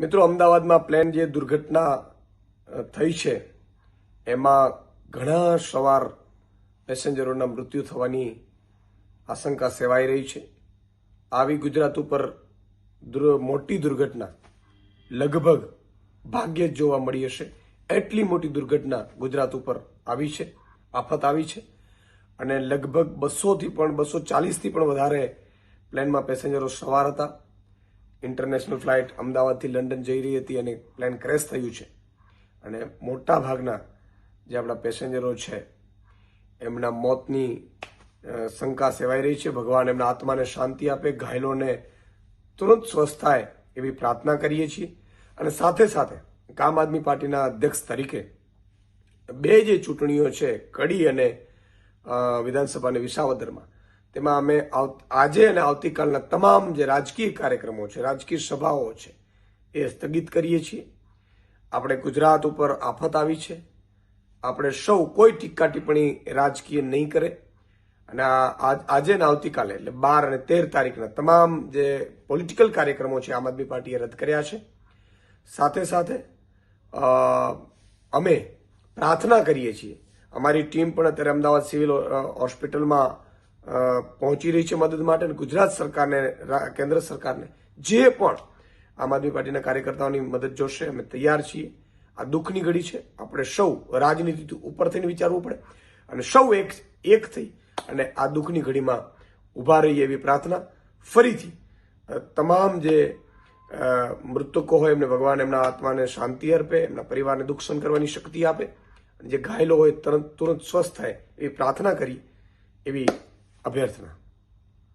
મિત્રો, અમદાવાદમાં પ્લેન જે દુર્ઘટના થઈ છે, એમાં ઘણા સવાર પેસેન્જરોના મૃત્યુ થવાની આશંકા સેવાઈ રહી છે. આવી ગુજરાત ઉપર મોટી દુર્ઘટના લગભગ ભાગ્યે જ જોવા મળી હશે. એટલી મોટી દુર્ઘટના ગુજરાત ઉપર આવી છે, આફત આવી છે અને લગભગ બસોથી પણ, બસો ચાલીસથી પણ વધારે પ્લેનમાં પેસેન્જરો સવાર હતા. ઇન્ટરનેશનલ ફ્લાઇટ અમદાવાદથી લંડન જઈ રહી હતી અને પ્લેન ક્રેશ થયું છે. અને મોટા ભાગના જે આપણા પેસેન્જરો છે, એમના મોતની શંકા સેવાઈ રહી છે. ભગવાન એમના આત્માને શાંતિ આપે, ઘાયલોને તુરંત સ્વસ્થ થાય એવી પ્રાર્થના કરીએ છીએ. અને સાથે સાથે આમ આદમી પાર્ટીના અધ્યક્ષ તરીકે બે જે ચૂંટણીઓ છે, કડી અને વિધાનસભાની વિસાવદરમાં તેમાં અમે આજે અને આવતીકાલના તમામ જે રાજકીય કાર્યક્રમો છે, રાજકીય સભાઓ છે, એ સ્થગિત કરીએ છીએ. આપણે ગુજરાત ઉપર આફત આવી છે. આપણે સૌ કોઈ ટીકા ટિપ્પણી રાજકીય નહીં કરે. અને આજે ને આવતીકાલે, એટલે બાર અને તેર તારીખના તમામ જે પોલિટિકલ કાર્યક્રમો છે, આમ આદમી પાર્ટીએ રદ કર્યા છે. સાથે સાથે અમે પ્રાર્થના કરીએ છીએ. અમારી ટીમ પણ અત્યારે અમદાવાદ સિવિલ હોસ્પિટલમાં પહોંચી રહી છે મદદ માટે અને ગુજરાત સરકારને કેન્દ્ર સરકારને જે પણ આમ આદમી પાર્ટીના કાર્યકર્તાઓની મદદ જોશે, અમે તૈયાર છીએ. આ દુઃખની ઘડી છે. આપણે સૌ રાજનીતિથી ઉપર થઈને વિચારવું પડે અને સૌ એક એક થઈ અને આ દુઃખની ઘડીમાં ઊભા રહીએ એવી પ્રાર્થના. ફરીથી તમામ જે મૃતકો હોય, એમને ભગવાન એમના આત્માને શાંતિ અર્પે, એમના પરિવારને દુઃખ સહન કરવાની શક્તિ આપે. અને જે ઘાયલો હોય, તરત, તુરંત સ્વસ્થ થાય એવી પ્રાર્થના કરી, એવી обязательно.